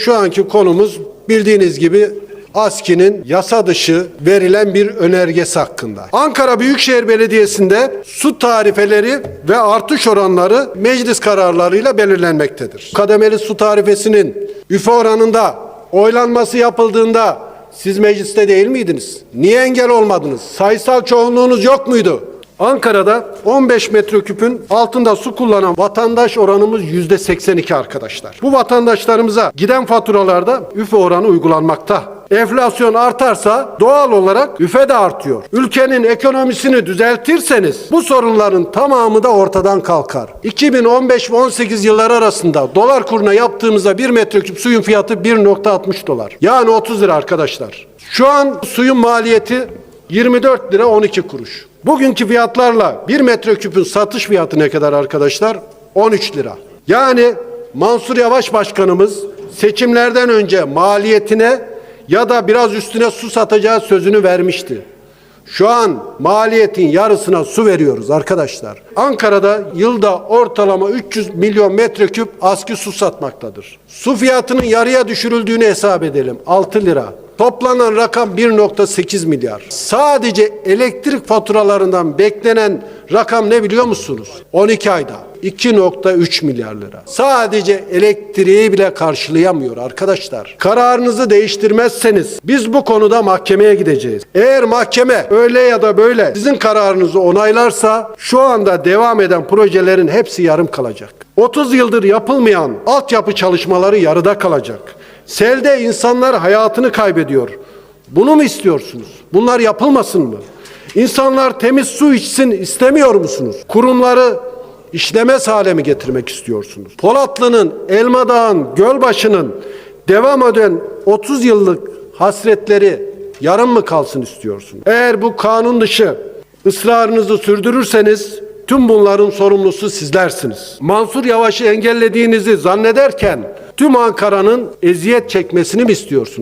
Şu anki konumuz bildiğiniz gibi ASKİ'nin yasa dışı verilen bir önergesi hakkında. Ankara Büyükşehir Belediyesi'nde su tarifeleri ve artış oranları meclis kararlarıyla belirlenmektedir. Kademeli su tarifesinin üfe oranında oylanması yapıldığında siz mecliste değil miydiniz? Niye engel olmadınız? Sayısal çoğunluğunuz yok muydu? Ankara'da 15 metreküpün altında su kullanan vatandaş oranımız yüzde 82 arkadaşlar. Bu vatandaşlarımıza giden faturalarda üfe oranı uygulanmakta. Enflasyon artarsa doğal olarak üfe de artıyor. Ülkenin ekonomisini düzeltirseniz bu sorunların tamamı da ortadan kalkar. 2015 ve 18 yılları arasında dolar kuruna yaptığımızda 1 metreküp suyun fiyatı 1.60 dolar. Yani 30 lira arkadaşlar. Şu an suyun maliyeti 24 lira 12 kuruş. Bugünkü fiyatlarla 1 metreküpün satış fiyatı ne kadar arkadaşlar? 13 lira. Yani Mansur Yavaş Başkanımız seçimlerden önce maliyetine ya da biraz üstüne su satacağı sözünü vermişti. Şu an maliyetin yarısına su veriyoruz arkadaşlar. Ankara'da yılda ortalama 300 milyon metreküp askı su satmaktadır. Su fiyatının yarıya düşürüldüğünü hesap edelim. 6 lira. Toplanan rakam 1.8 milyar. Sadece elektrik faturalarından beklenen rakam ne biliyor musunuz? 12 ayda 2.3 milyar lira. Sadece elektriği bile karşılayamıyor arkadaşlar. Kararınızı değiştirmezseniz biz bu konuda mahkemeye gideceğiz. Eğer mahkeme öyle ya da böyle sizin kararınızı onaylarsa şu anda devam eden projelerin hepsi yarım kalacak. 30 yıldır yapılmayan altyapı çalışmaları yarıda kalacak. Selde insanlar hayatını kaybediyor. Bunu mu istiyorsunuz? Bunlar yapılmasın mı? İnsanlar temiz su içsin istemiyor musunuz? Kurumları işlemez hale mi getirmek istiyorsunuz? Polatlı'nın, Elmadağ'ın, Gölbaşı'nın devam eden 30 yıllık hasretleri yarım mı kalsın istiyorsunuz? Eğer bu kanun dışı ısrarınızı sürdürürseniz tüm bunların sorumlusu sizlersiniz. Mansur Yavaş'ı engellediğinizi zannederken tüm Ankara'nın eziyet çekmesini mi istiyorsunuz?